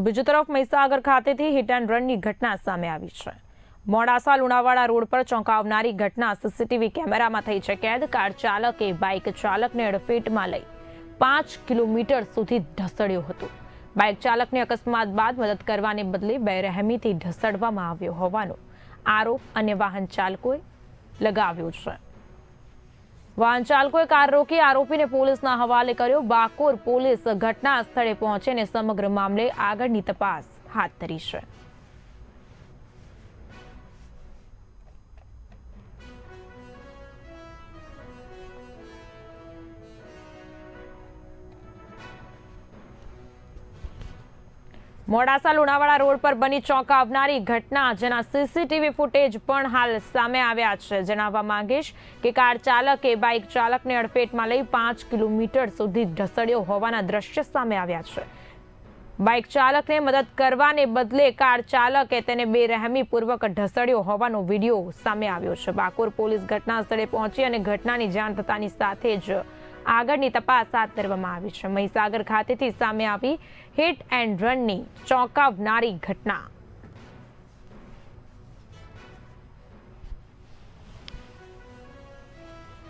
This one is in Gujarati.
તો બીજી તરફ મહીસાગર ખાતેથી હિટ એન્ડ રનની ઘટના સામે આવી છે. મોડાસા લુણાવાડા રોડ પર ચોંકાવનારી ઘટના સીસીટીવી કેમેરામાં થઈ છે. કેદ કાર ચાલકે બાઇક ચાલકને અડફેટમાં લઈ પાંચ કિલોમીટર સુધી ઢસડ્યો હતો. બાઇક ચાલકને અકસ્માત બાદ મદદ કરવાને બદલે બેરહેમીથી ઢસડવામાં આવ્યો હોવાનો આરોપ અને વાહન ચાલકોએ લગાવ્યો છે. વાહન ચાલકોએ કાર રોકી આરોપીને પોલીસના હવાલે કર્યો. બાકોર પોલીસ ઘટના સ્થળે પહોંચીને સમગ્ર મામલે આગળની તપાસ હાથ ધરી છે. મોડાસા લુણાવાડા રોડ પર બની ચોંકાવનારી ઘટના, જેના સીસીટીવી ફૂટેજ પણ હાલ સામે આવ્યા છે. જણાવવા માંગીશ કે કાર ચાલકે બાઇક ચાલકને અડફેટમાં લઈ પાંચ કિલોમીટર સુધી ઢસડ્યો હોવાના દ્રશ્ય સામે આવ્યા છે. બાઇક ચાલકને મદદ કરવાને બદલે કાર ચાલકે તેને બેરહેમીપૂર્વક ઢસડ્યો હોવાનો વીડિયો સામે આવ્યો છે. બાકોર પોલીસ ઘટના સ્થળે પહોંચી અને ઘટનાની જાણ થતાની સાથે જ આગળની તપાસ હાથ ધરવામાં આવી છે. મહીસાગર ખાતેથી સામે આવી હિટ એન્ડ રનની ચોંકાવનારી ઘટના.